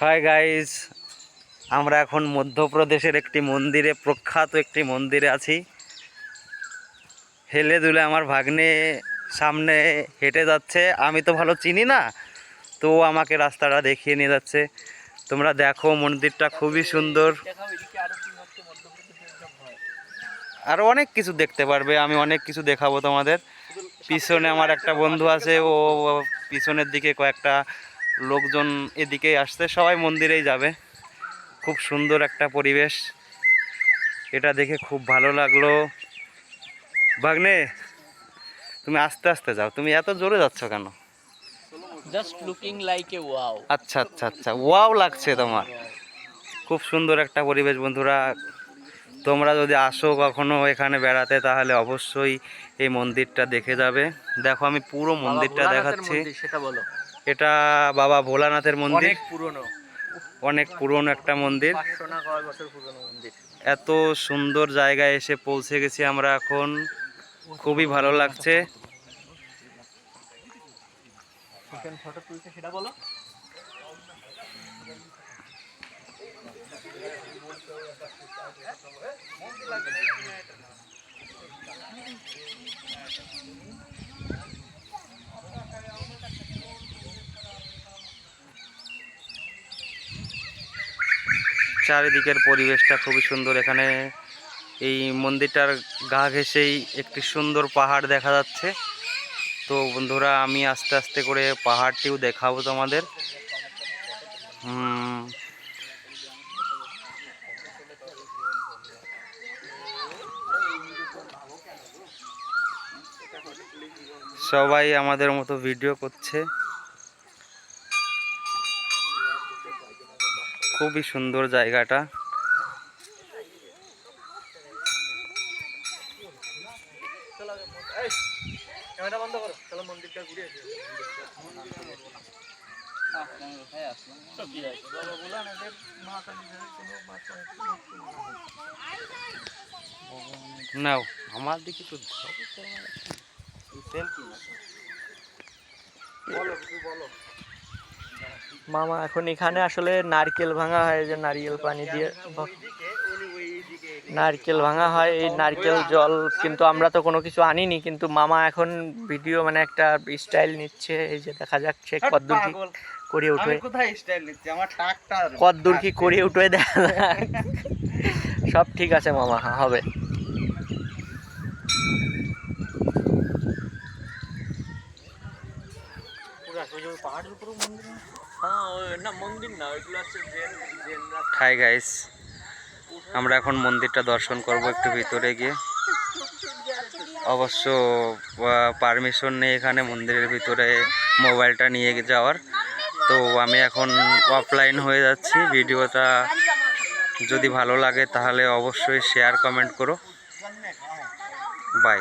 Hi guys আমরা এখন মধ্যপ্রদেশের একটি মন্দিরে, প্রখ্যাত একটি মন্দিরে আছি। হেলে দুলে আমার ভাগ্নে সামনে হেঁটে যাচ্ছে। আমি তো ভালো চিনি না, তো আমাকে রাস্তাটা দেখিয়ে নিয়ে যাচ্ছে। তোমরা দেখো, মন্দিরটা খুবই সুন্দর। আরও অনেক কিছু দেখতে পারবে, আমি অনেক কিছু দেখাবো তোমাদের। পিছনে আমার একটা বন্ধু আছে, ও পিছনের দিকে কয়েকটা লোকজন এদিকেই আসছে সবাই মন্দিরেই যাবে। খুব সুন্দর একটা পরিবেশ। এটা দেখে খুব ভালো লাগল। ভাগ্নে তুমি আস্তে আস্তে যাও। তুমি এত জোরে যাচ্ছ কেন? Just looking like a wow আচ্ছা আচ্ছা আচ্ছা। ওয়াও লাগছে তোমার। খুব সুন্দর একটা পরিবেশ বন্ধুরা। তোমরা যদি আসো কখনো এখানে বেড়াতে তাহলে অবশ্যই এই মন্দিরটা দেখে যাবে। দেখো আমি পুরো মন্দিরটা দেখাচ্ছি। সেটা বলো। এটা বাবা ভোলানাথের মন্দির। অনেক পুরনো। অনেক পুরনো একটা মন্দির। এত সুন্দর জায়গায় এসে পৌঁছে গেছি আমরা এখন। খুবই ভালো লাগছে। সেটা বলো। চারিদিকের পরিবেশটা খুবই সুন্দর। এখানে এই মন্দিরটার গা ঘেঁষেই একটি সুন্দর পাহাড় দেখা যাচ্ছে। তো বন্ধুরা, আমি আস্তে আস্তে করে পাহাড়টিও দেখাবো তোমাদের। সবাই আমাদের মতো ভিডিও করছে। খুবই সুন্দর জায়গাটা। নাও। আমার দিকে তো মামা এখন এখানে আসলে নারকেল ভাঙা হয় যে নারকেল পানি দিয়ে নারকেল ভাঙা হয় এই নারকেল জল কিন্তু আমরা তো কোনো কিছু আনিনি কিন্তু মামা এখন ভিডিও মানে একটা স্টাইল নিচ্ছে এই যে দেখা যাচ্ছে কদ্দূর কি করে উঠবে কোথায় স্টাইল নিচ্ছি? আমার টাকটা কদ্দূর কি করে উঠে দেখা সব ঠিক আছে মামা হবে হ্যাঁ না মন্দির না ওইগুলো হচ্ছে জেন জেনরা হাই গাইস আমরা এখন মন্দিরটা দর্শন করব একটু ভিতরে গিয়ে। অবশ্য পারমিশন নেই এখানে মন্দিরের ভিতরে মোবাইলটা নিয়ে যাওয়ার। তো আমি এখন অফলাইন হয়ে যাচ্ছি ভিডিওটা যদি ভালো লাগে তাহলে অবশ্যই শেয়ার কমেন্ট করো। বাই